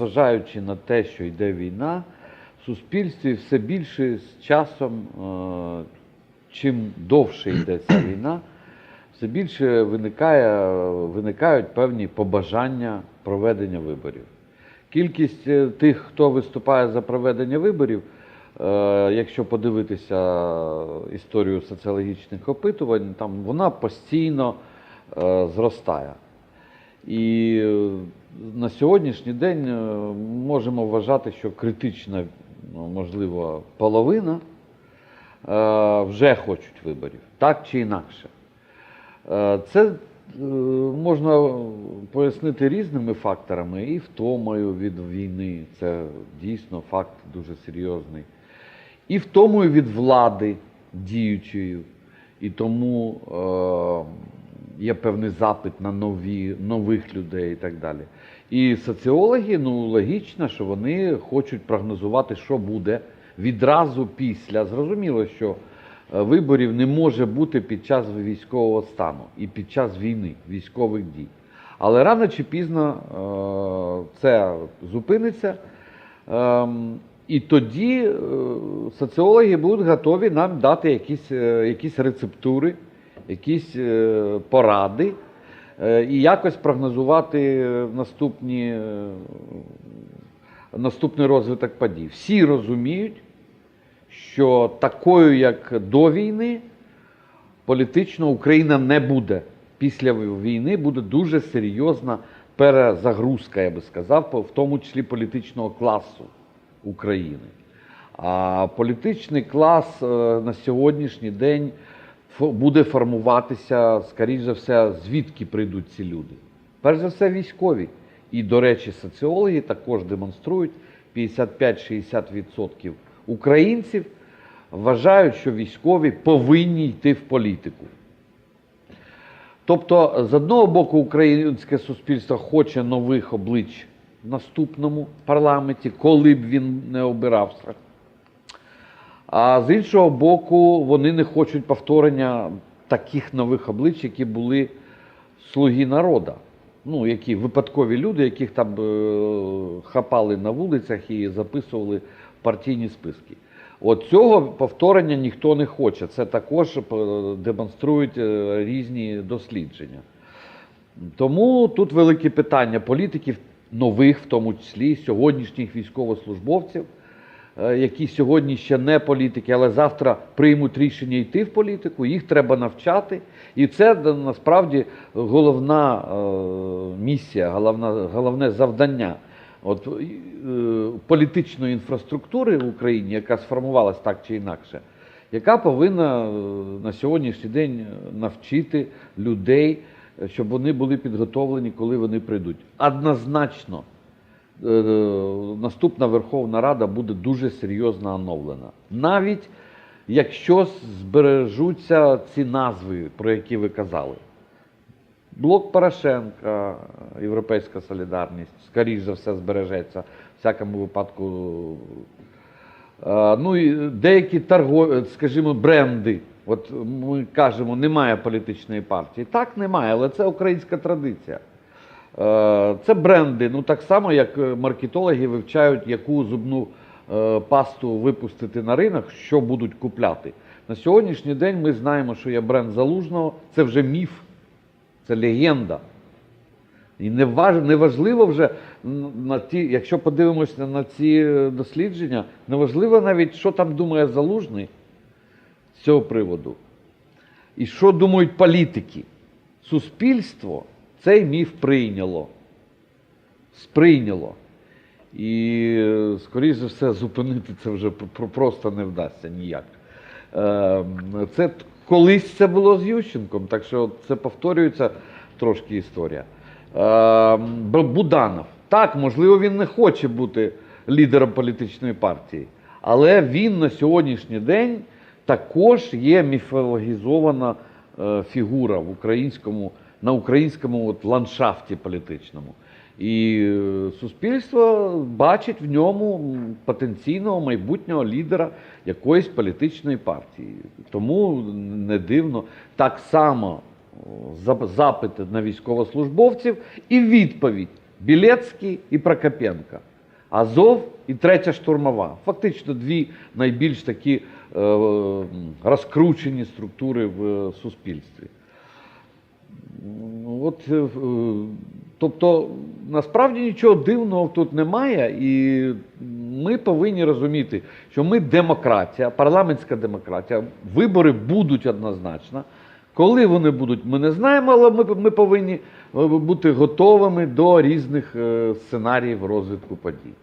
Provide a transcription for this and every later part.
Зважаючи на те, що йде війна, в суспільстві все більше з часом, е, чим довше йде ця війна, все більше виникає, виникають певні побажання проведення виборів. Кількість е, тих, хто виступає за проведення виборів, е, якщо подивитися історію соціологічних опитувань, там вона постійно зростає. І е, на сьогоднішній день е, можемо вважати, що критична, ну, можливо, половина е, вже хочуть виборів, так чи інакше. Це можна пояснити різними факторами і втомою від війни. Це дійсно факт дуже серйозний. І втомою від влади діючої. І тому є певний запит на нові, нових людей і так далі. І соціологи, ну логічно, що вони хочуть прогнозувати, що буде відразу після. Зрозуміло, що е, виборів не може бути під час військового стану і під час війни, військових дій. Але рано чи пізно е, це зупиниться. Ем, І тоді е, соціологи будуть готові нам дати якісь, якісь рецептури, якісь е, поради е, і якось прогнозувати наступні, е, наступний розвиток подій. Всі розуміють, що такою, як до війни, політично Україна не буде. Після війни буде дуже серйозна перезагрузка, я би сказав, в тому числі політичного класу України. А політичний клас на сьогоднішній день буде формуватися, скоріш за все, звідки прийдуть ці люди. Перш за все, військові. І, до речі, соціологи також демонструють 55-60% українців вважають, що військові повинні йти в політику. Тобто, з одного боку, українське суспільство хоче нових облич в наступному парламенті, коли б він не обирався. А з іншого боку, вони не хочуть повторення таких нових облич, які були слуги народа. Ну, які випадкові люди, яких там е, хапали на вулицях і записували партійні списки. От цього повторення ніхто не хоче. Це також е, демонструють е, різні дослідження. Тому тут велике питання політиків, нових, в тому числі сьогоднішніх військовослужбовців, які сьогодні ще не політики, але завтра приймуть рішення йти в політику, їх треба навчати. І це насправді головна е, місія, головне завдання. От, е, політичної інфраструктури в Україні, яка сформувалась так чи інакше, яка повинна е, на сьогоднішній день навчити людей, е, щоб вони були підготовлені, коли вони прийдуть. Однозначно, е, наступна Верховна Рада буде дуже серйозно оновлена. Навіть якщо збережуться ці назви, про які ви казали. Блок Порошенка, Європейська солідарність, скоріш за все, збережеться. В всякому випадку. Е, Ну і деякі торгові, скажімо, бренди. От ми кажемо, немає політичної партії. Так, немає, але це українська традиція. Е, Це бренди. Ну так само, як е, маркетологи вивчають, яку зубну е, пасту випустити на ринок, що будуть купляти. На сьогоднішній день ми знаємо, що є бренд залужного, це вже міф. Це легенда. І не, важ, не важливо вже на ті, якщо подивимося на ці дослідження, не важливо навіть, що там думає залужний з цього приводу. І що думають політики. Суспільство цей міф прийняло. Сприйняло. І, скоріш за все, зупинити це вже просто не вдасться ніяк. Е, Це колись це було з Ющенком, так що це повторюється трошки історія. Е, Буданов. Так, можливо, він не хоче бути лідером політичної партії, але він на сьогоднішній день також є міфологізована е, фігура в українському, на українському от ландшафті політичному. І е, суспільство бачить в ньому потенційного майбутнього лідера якоїсь політичної партії. Тому не дивно так само запити на військовослужбовців і відповідь Білецький і Прокопенка. Азов і третя штурмова. Фактично дві найбільш такі е, розкручені структури в е, суспільстві. Ну, От, е, е, тобто, насправді нічого дивного тут немає, і ми повинні розуміти, що ми демократія, парламентська демократія, вибори будуть однозначно. Коли вони будуть, ми не знаємо, але ми, ми повинні е, бути готовими до різних сценаріїв розвитку подій.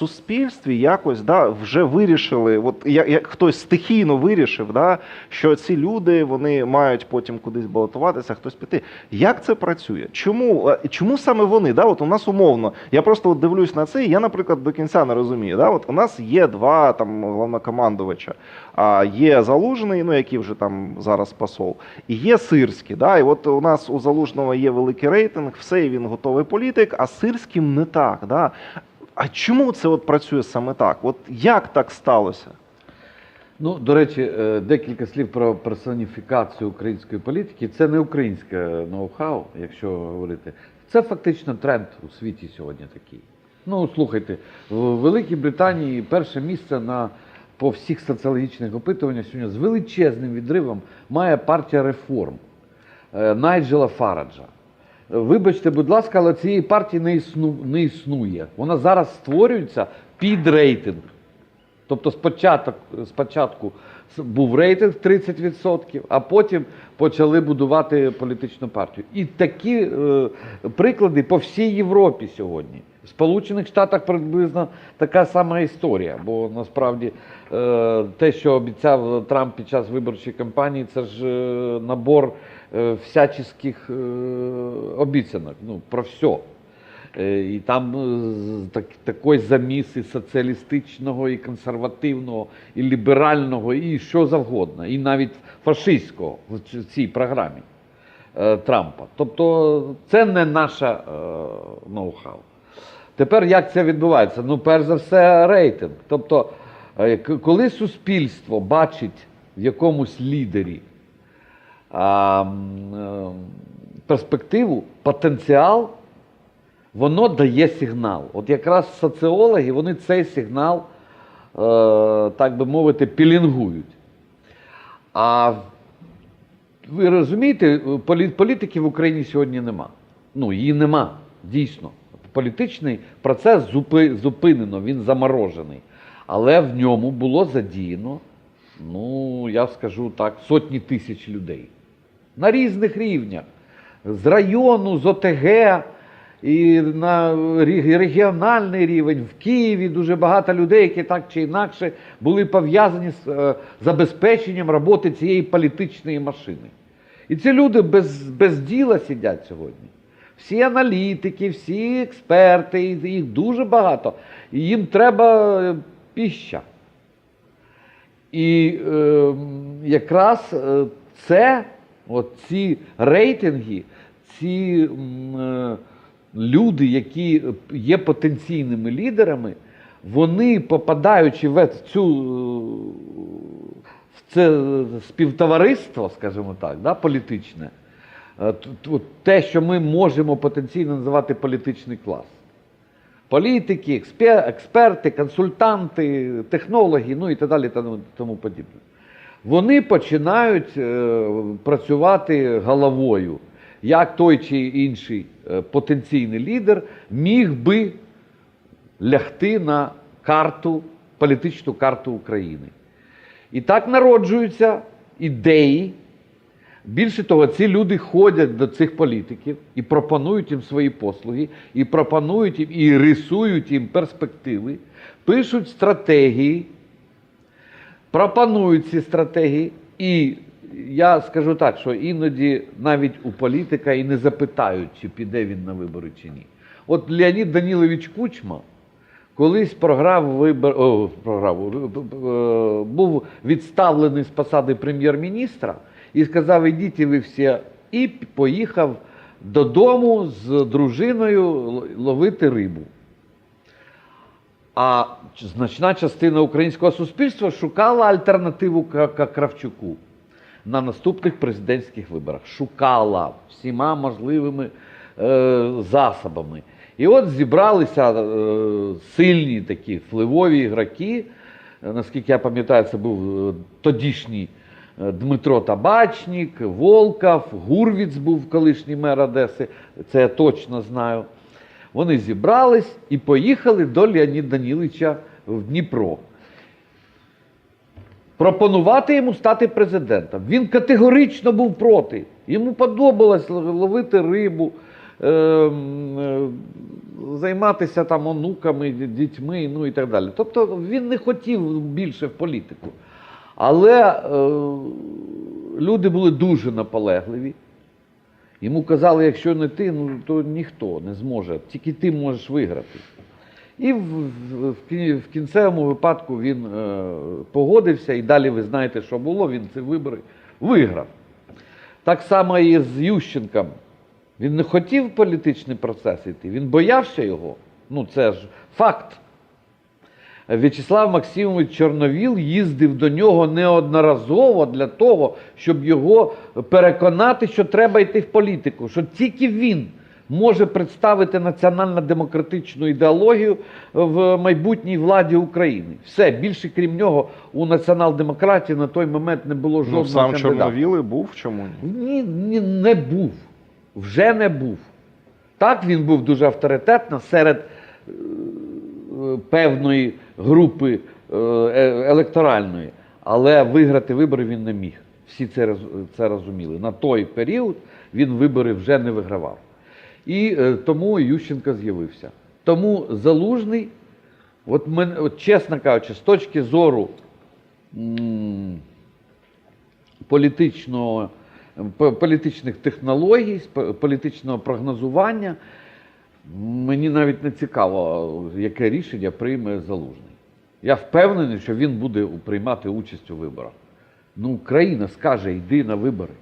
Суспільстві якось да, вже вирішили, от як, як хтось стихійно вирішив, да, що ці люди вони мають потім кудись балотуватися, хтось піти. Як це працює? Чому, е, чому саме вони? Да, от у нас умовно, я просто от дивлюсь на це, і я, наприклад, до кінця не розумію. Да, от у нас є два там головнокомандувача, а є Залужний, ну який вже там зараз посол, і є Сирський. Да, і от у нас у Залужного є великий рейтинг, все, і він готовий політик, а Сирським не так. Да. А чому це от працює саме так? От як так сталося? Ну, до речі, е, декілька слів про персоніфікацію української політики. Це не українське ноу-хау, якщо говорити. Це фактично тренд у світі сьогодні такий. Ну, слухайте, в Великій Британії перше місце на, по всіх соціологічних опитуваннях сьогодні з величезним відривом має партія реформ е, Найджела Фараджа. Вибачте, будь ласка, але цієї партії не, існу, не існує. Вона зараз створюється під рейтинг. Тобто спочатку, спочатку був рейтинг 30%, а потім почали будувати політичну партію. І такі е, приклади по всій Європі сьогодні. В Сполучених Штатах приблизно така сама історія, бо насправді е, те, що обіцяв Трамп під час виборчої кампанії, це ж е, набор е, всяческих обіцянок. Ну, про все. І там так, такий заміс і соціалістичного, і консервативного, і ліберального, і що завгодно, і навіть фашистського в цій програмі е, Трампа. Тобто це не наша е, ноу-хау. Тепер як це відбувається? Ну, перш за все, рейтинг. Тобто, е, коли суспільство бачить в якомусь лідері а, е, перспективу, потенціал, воно дає сигнал. От якраз соціологи вони цей сигнал, е, так би мовити, пілінгують. А ви розумієте, політики в Україні сьогодні нема. Ну, її нема, дійсно. Політичний процес зупи- зупинено, він заморожений. Але в ньому було задіяно, ну, я скажу так, сотні тисяч людей. На різних рівнях. З району, з ОТГ, і на регіональний рівень. В Києві дуже багато людей, які так чи інакше були пов'язані з е, забезпеченням роботи цієї політичної машини. І ці люди без, без діла сидять сьогодні. Всі аналітики, всі експерти, їх дуже багато. І їм треба е, піща. І е, якраз е, це, ці рейтинги, ці е, люди, які є потенційними лідерами, вони, попадаючи в цю е, в це співтовариство, скажімо так, да, політичне, те, що ми можемо потенційно називати політичний клас. Політики, експе- експерти, консультанти, технологи, ну і так далі, тому, тому подібне. Вони починають е, працювати головою, як той чи інший е, потенційний лідер міг би лягти на карту, політичну карту України. І так народжуються ідеї. Більше того, ці люди ходять до цих політиків і пропонують їм свої послуги, і пропонують їм, і рисують їм перспективи, пишуть стратегії, пропонують ці стратегії. І я скажу так, що іноді навіть у політика і не запитають, чи піде він на вибори чи ні. От Леонід Данілович Кучма колись програв вибор, о, програв, був відставлений з посади прем'єр-міністра і сказав: ідіть ви всі, і поїхав додому з дружиною ловити рибу. А значна частина українського суспільства шукала альтернативу Кравчуку. на наступних президентських виборах. Шукала всіма можливими е, засобами. І от зібралися е, сильні такі впливові ігроки. Наскільки я пам'ятаю, це був е, тодішній Дмитро Табачник, Волков, Гурвіц був колишній мер Одеси, це я точно знаю. Вони зібрались і поїхали до Леоніда Даніловича в Дніпро. Пропонувати йому стати президентом. Він категорично був проти. Йому подобалось ловити рибу, е, м, е, займатися там онуками, дітьми, ну і так далі. Тобто він не хотів більше в політику. Але е, люди були дуже наполегливі. Йому казали, якщо не ти, ну то ніхто не зможе, тільки ти можеш виграти. І в, в, в кінцевому випадку він е, погодився, і далі ви знаєте, що було, він ці вибори виграв. Так само і з Ющенком. Він не хотів політичний процес йти, він боявся його. Ну, це ж факт. В'ячеслав Максимович Чорновіл їздив до нього неодноразово для того, щоб його переконати, що треба йти в політику, що тільки він може представити національно-демократичну ідеологію в майбутній владі України. Все, більше крім нього, у націонал-демократії на той момент не було жодного Ну, сам кандидата. Чорновіли був чому ні? Ні, ні, не був. Вже не був. Так, він був дуже авторитетно серед е, певної групи е, е, електоральної, але виграти вибори він не міг. Всі це, це розуміли. На той період він вибори вже не вигравав. І е, тому Ющенко з'явився. Тому залужний, от, мен, от чесно кажучи, з точки зору політичного, політичних технологій, політичного прогнозування, мені навіть не цікаво, яке рішення прийме залужний. Я впевнений, що він буде приймати участь у виборах. Ну, Україна скаже, йди на вибори.